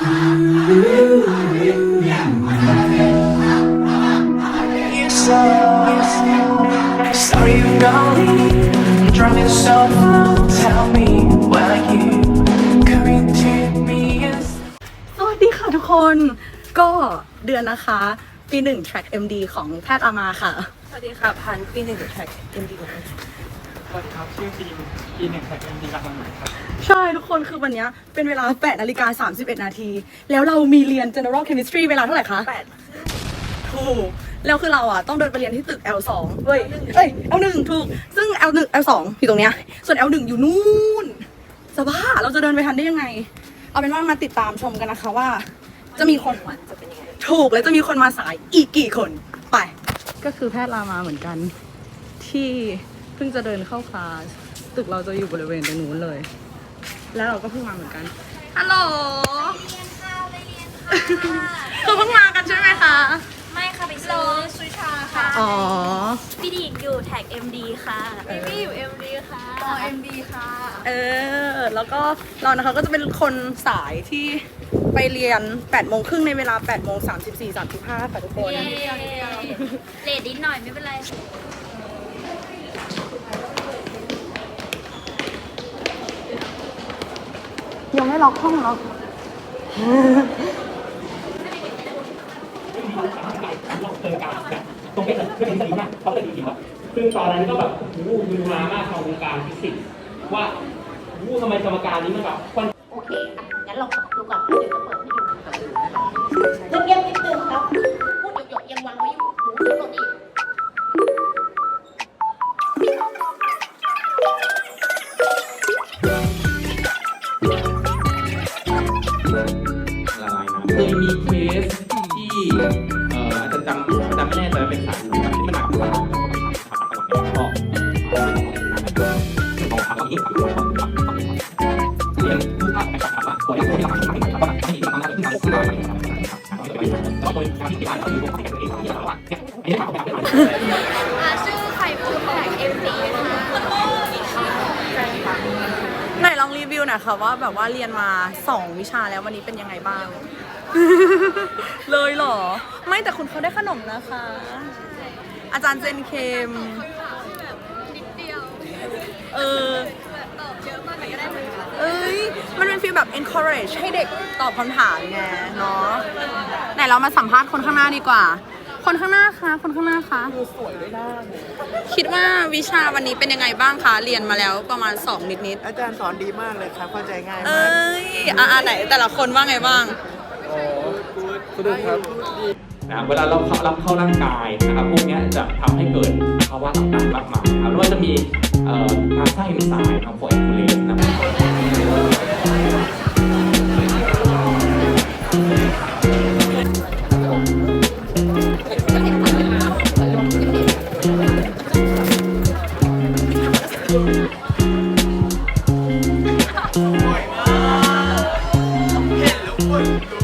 you so Sorry you gone Driving so far Tell me why you Coming to me as สวัสดีค่ะทุกคนก็เดือนนะคะ ปีหนึ่ง track MD ของแพทย์อามาค่ะ สวัสดีค่ะ พันปีหนึ่งแท็กเอ็มดีของ สวัสดีครับชื่อฟิล์มปีหนึ่งแท็กเอ็มดีรักมันครับ ใช่ทุกคนคือวันเนี้ยเป็นเวลา8นาฬิกา31 นาที แล้วเรามีเรียน general chemistry เวลาเท่าไหร่คะแปดถูกแล้วคือเราอะต้องเดินไปเรียนที่ตึก L2 เว้ยเอ้ย L1 ถูก ซึ่ง L1 L2 อยู่ตรงเนี้ยส่วน L1 อยู่นู่นสบ้าเราจะเดินไปทันได้ยังไง เอาเป็นว่ามาติดตามชมกันนะคะว่า จะมีคนจะเป็นยังไงถูกแล้วจะมีคนมาสายอีกกี่คนไป ก็คือแพทย์รามาเหมือนกันที่ เพิ่งจะเดินเข้าคลาสตึกเราจะอยู่บริเวณตรงนู้นเลย แล้วเราก็เพิ่งมาเหมือนกันฮัลโหลคือเพิ่งมากันใช่ไหมคะ ไม่ค่ะไปซื้อสุชาค่ะอ๋อพี่ดีอยู่แท็ก MD ค่ะพี่อยู่ MD ค่ะอ๋อ MD ค่ะ เออ แล้วก็เรานะคะก็จะเป็นคนสายที่ไปเรียน8โมงครึ่งในเวลา8โมง34 35ค่ะทุกคนเย้เลดนิดหน่อยไม่เป็นไร ยังไม่ล็อกห้องล็อกตรงนี้เลยไม่ถึงสนิทมากเขาเป็นจริงๆครับซึ่งตอนนั้นก็แบบวู้ดูมามากทางวงการฟิสิกส์ว่าวู้ทำไมสมการนี้มันแบบโอเคค่ะงั้นลองดูก่อนเดี๋ยวจะเปิดให้ดูเงียบๆนิดนึงครับพูดหยกๆยังวางไว้อยู่หูหลบอีกล เคยมีเคสที่เอ่ออาจจะจำอาจารย์ไม่แน่ใจว่าเป็นสายแบบที่มันหนักกว่าอ่าตัดแล้วก็เอาทำอย่างนี้เรียนผู้ภาคกอย่างที่เราทำให้ไม่มีความรู้ที่เราขึ้นมาแล้วโดยที่อ่านก็มีพวกที่เป็นเองที่เราว่าเนี่ยไอ้เนี่ยเขาเป็นชื่อไข่มุกแท็ก MD ค่ะไหนลองรีวิวหน่อยค่ะว่าแบบว่าเรียนมา 2 วิชาแล้ววันนี้เป็นยังไงบ้าง เลยเหรอ ไม่แต่คุณเขาได้ขนมนะคะ อาจารย์เจนเคม นิดเดียวเออ แบบตอบเยอะมากแต่ก็ได้เหมือนกันเอ้ย มันเป็นฟีลแบบ encourage ให้เด็กตอบคำถามไงเนาะ ไหนเรามาสัมภาษณ์คนข้างหน้าดีกว่า คนข้างหน้าคะ คนข้างหน้าคะดูสวยด้วยนะคิดว่าวิชาวันนี้เป็นยังไงบ้างคะ เรียนมาแล้วประมาณ 2 นิดนิดอาจารย์สอนดีมากเลยครับเข้าใจง่ายๆเอมาก้ยอะอะไหนแต่ละคนว่าไงบ้าง สนุกครับนะเวลาเราเข้ารับเข้าร่างกายนะครับพวกเนี้ยจะทำให้เกิดภาวะต่างๆมากมายนะครับไม่ว่าจะมีเอ่อการสร้างเอนไซม์ของโคเอคูเลสนะครับค่ะ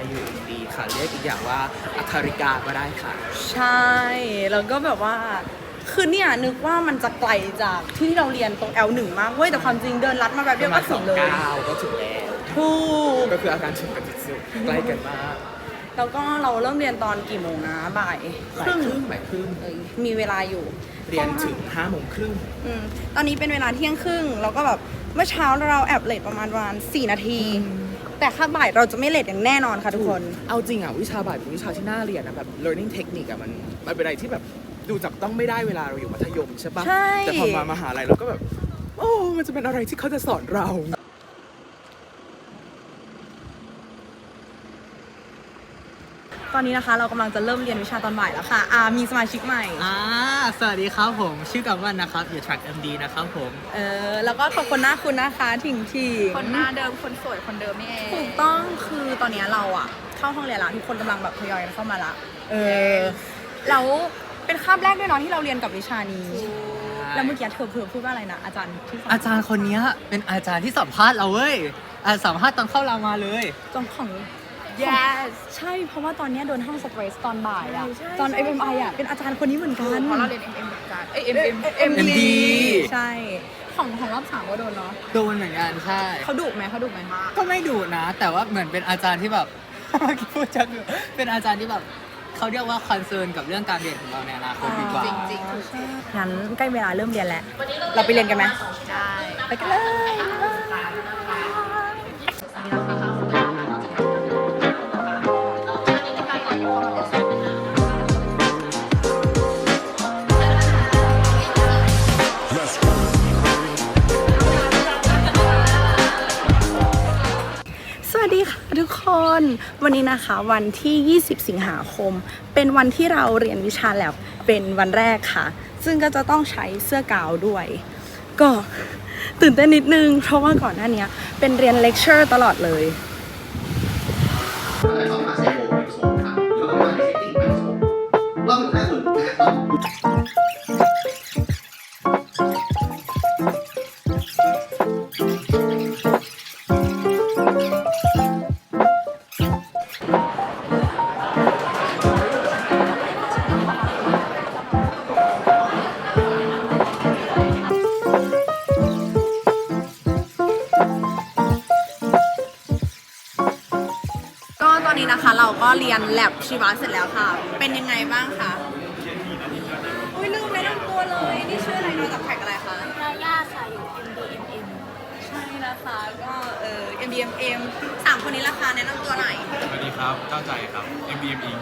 มเภานะฮะ UMD ค่ะ เรียกอีกอย่างว่าอัคาริกาก็ได้ค่ะ ใช่ แล้วก็แบบว่าคือเนี่ยนึกว่ามันจะไกลจากที่ที่เราเรียนตรง L1 มากเว้ยแต่ความจริงเดินลัดมาแบบปเดียวระมาก็ณถึสองงเลย ก้าวก็ถึงแล้ว ถูก ก็คืออาการฉุกกันสุดๆใกล้กันมากแล้วก็เราเริ่มเรียนตอนกี่โมงนะบ่ายคบ่ายรึ่งครึ่งบ่ายครึ่ง เอ้ยมีเวลาอยู่เรียนถึงห้าโมงครึ่งอืมตอนนี้เป็นเวลาเที่ยงครึ่ง แล้วก็แบบเมื่อเช้าเราแอบเลทประมาณวันสี่นาที แต่ค่าบ่ายเราจะไม่เลทอย่างแน่นอนค่ะทุกคน เอาจริงอะวิชาบ่ายเป็นวิชาที่น่าเรียนนะแบบ learning technique อะมันมันเป็นอะไรที่แบบดูจับต้องไม่ได้เวลาเราอยู่มัธยมใช่ปะใช่ แต่พอมามหาลัยเราก็แบบ โอ้ มันจะเป็นอะไรที่เขาจะสอนเรา ตอนนี้นะคะเรากำลังจะเริ่มเรียนวิชาตอนบ่ายแล้วค่ะอ่ามีสมาชิกใหม่ อ่าสวัสดีครับผมชื่อกัมวันนะครับอยู่ Track MD นะครับผม เออแล้วก็ขอบคุณหน้าคุณนะคะถิงถิงคนหน้าเดิมคนสวยคนเดิมนี่เองถูกต้องคือตอนนี้เราอะเข้าห้องเรียนละทุกคนกำลังแบบทยอยกันเข้ามาละเออแล้วเป็นคาบแรกด้วยเนาะที่เราเรียนกับวิชานี้แล้วเมื่อกี้เธอเธอพูดว่าอะไรนะอาจารย์ที่สอนอาจารย์คนเนี้ยเป็นอาจารย์ที่สัมภาษณ์เราเว้ยอะสัมภาษณ์ตอนเข้ารามาเลย จงของ yes ใช่เพราะว่าตอนเนี้ยโดนห้องสเตรสตอนบ่ายอะตอน MMI อะเป็นอาจารย์คนนี้เหมือนกัน เพราะเราเรียน MM เหมือนกันเอ้ย M M MD MD ใช่ ของของรอบสามก็โดนเนาะโดนเหมือนกันใช่ เขาดุไหมเขาดุไหมก็ไม่ดุนะ แต่ว่าเหมือนเป็นอาจารย์ที่แบบ เมื่อกี้พูดจังอยู่เป็นอาจารย์ที่แบบเขาเรียกว่าคอนเซิร์นกับเรื่องการเรียนของเราในอนาคตดีกว่า จริงจริงงั้นใกล้เวลาเริ่มเรียนแล้ว เราไปเรียนกันไหม ได้ ไปกันเลย วันนี้นะคะวันที่ 20 สิงหาคม เป็นวันที่เราเรียนวิชาแลบเป็นวันแรกค่ะ ซึ่งก็จะต้องใช้เสื้อกาวด้วย ก็ตื่นเต้นนิดนึง เพราะว่าก่อนหน้านี้เป็นเรียนเลคเชอร์ตลอดเลย เราก็เรียนแลบชีวะเสร็จแล้วค่ะ เป็นยังไงบ้างคะอุ้ยลืมแนะนำตัวเลย นี่ชื่ออะไรมาจากแท็กอะไรคะยาย่าค่ะอยู่ MDMM ใช่นะคะก็เอ่อ MDMM สามคนนี้ราคาแนะนำตัวหน่อยสวัสดีครับเจ้าใจครับ MBM อิง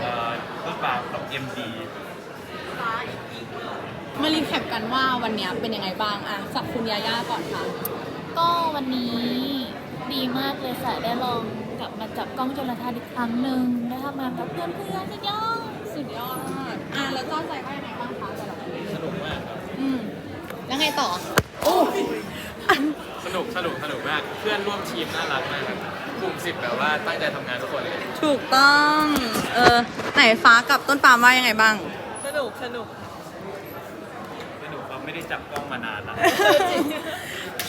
เอ่อต้นปาล์มกับ MD มารีแคปกันว่าวันเนี้ยเป็นยังไงบ้างอะจากคุณยาย่าก่อนค่ะ ก็วันนี้ดีมากเลยค่ะ ได้ลองกลับ มาจับกล้องจุลทรรศน์อีกครั้งหนึ่งได้ทำงานกับเพื่อนเพื่อนๆสุดยอดสุดยอดอะแล้วเจ้าใจว่ายังไงบ้างคะสำหรับวันนี้สนุกมากครับอืมแล้วไงต่อโอ้สนุกสนุกสนุกมาก เพื่อนร่วมทีมน่ารักมากครับกลุ่มสิบแบบว่าตั้งใจทำงานทุกคนเลยถูกต้องเออไหนฟ้ากับต้นปาล์มว่ายังไงบ้าง สนุกสนุกสนุกครับไม่ได้จับกล้องมานานแล้ว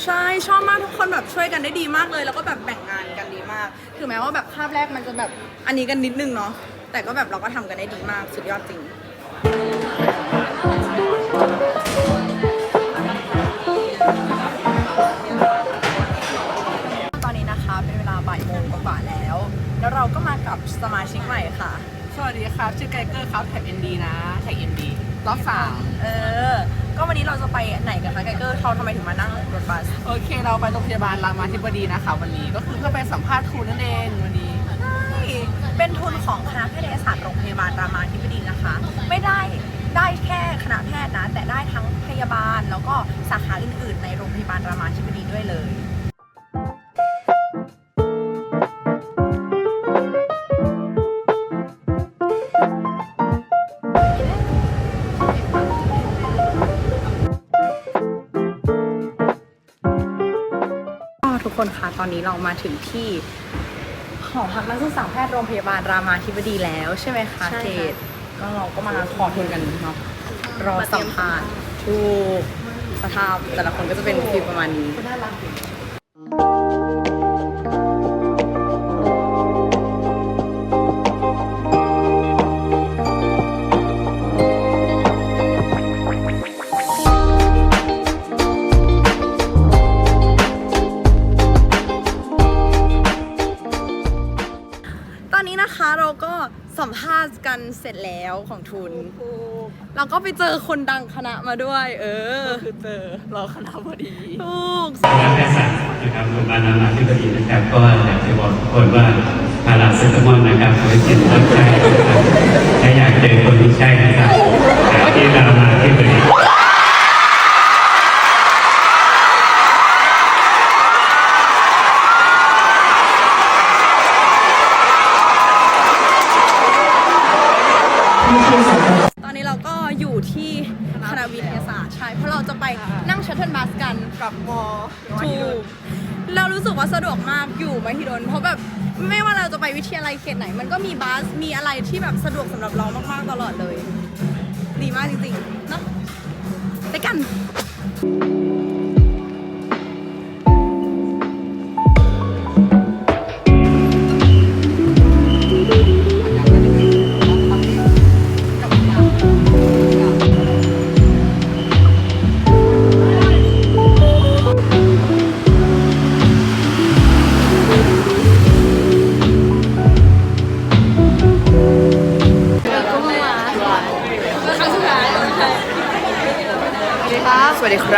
ใช่ชอบมากทุกคนแบบช่วยกันได้ดีมากเลย แล้วก็แบบแบ่งงานกันดีมากถึงแม้ว่าแบบภาพแรกมันจะแบบอันนี้กันนิดนึงเนาะแต่ก็แบบเราก็ทำกันได้ดีมากสุดยอดจริง ตอนนี้นะคะเป็นเวลาบ่ายโมงกว่าๆแล้ว แล้วเราก็มากับสมาชิกใหม่ค่ะ สวัสดีครับ ชื่อไกเกอร์ครับแท็ก ND นะแท็ก ND รอบสามเออ ก็วันนี้เราจะไปไหนกันคะไกเกอร์เขาทำไมถึงมานั่งรถบัสโอเค เราไปโรงพยาบาลรามาธิบดีนะคะ วันนี้ก็คือเพื่อไปสัมภาษณ์ครูนั่นเองวันนี้ใช่เป็นทุนของคณะแพทยศาสตร์โรงพยาบาลรามาธิบดีนะคะ ไม่ได้ได้แค่คณะแพทย์นะแต่ได้ทั้งพยาบาลแล้วก็สาขาอื่นๆ ในโรงพยาบาลรามาธิบดีด้วยเลย ตอนนี้เรามาถึงที่หอพักนักศึกษาแพทย์โรงพยาบาลรามาธิบดีแล้วใช่ไหมคะเจดก็เราก็มาขอทุนกันเนาะรอสัมภาษณ์ถูกสภาพแต่ละคนก็จะเป็นฟีลประมาณนี้ อนนี้นะคะเราก็สัมภาษณ์กันเสร็จแล้วของทุน เราก็ไปเจอคนดังคณะมาด้วย เออ คือเจอรอคณะพอดีถูกคณะแพทยศาสตร์นะครับโรงพยาบาลรามาธิบดีนะครับ ก็อยากจะบอกทุกคนว่าพาราเซตามอลนะครับไม่ใช่ต้นใช่นะครับถ้าอยากเจอคนที่ใช่นะครับหาที่รามาธิบดี ไหน มันก็มีบัสมีอะไรที่แบบสะดวกสำหรับเรามากๆตลอดเลย ดีมากจริงๆเนาะไปกัน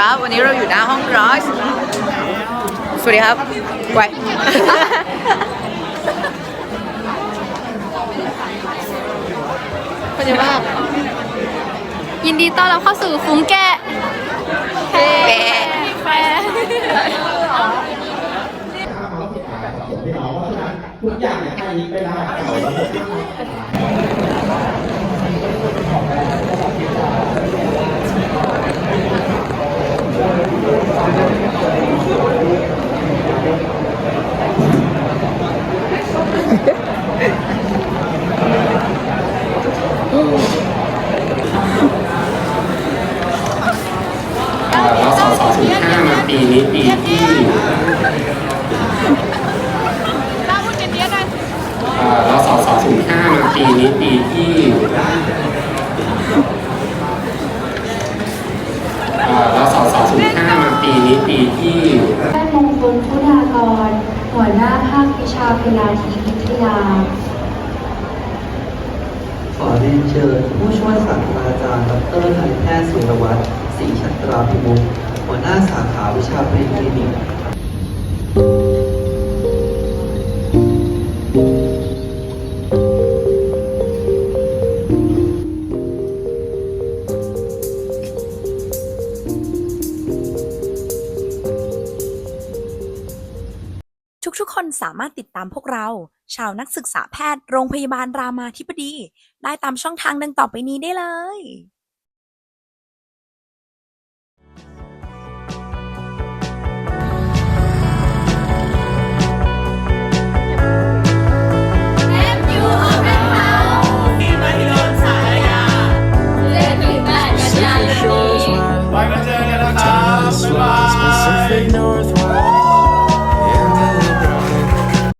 ครับ วันนี้เราอยู่หน้าห้องรอสสวัสดีครับไว้เป็นยังไงบ้างยินดีต้อนรับเข้าสู่ฟุ้งแกะแพแพเราสอสอศูนย์ห้ามาปีนี้ปีที่ ตาพูดกันเยอะกัน เอ่อเราสอสอศูนย์ห้ามาปีนี้ปีที่เอ่อเราสอสอศูนย์ห้ามาปีนี้ปีที่ ท่านมงคลพุทธากร หัวหน้าภาควิชาพยาธิวิทยา ขอเรียนเชิญผู้ช่วยศาสตราจารย์ ดรนายแพทย์สุรวัตรศรีชัตราพิมุขหัวหน้าสาขาวิชาเพลงคลินิกทุกๆ คนสามารถติดตามพวกเรา ชาวนักศึกษาแพทย์โรงพยาบาลรามาธิบดี ได้ตามช่องทางดังต่อไปนี้ได้เลย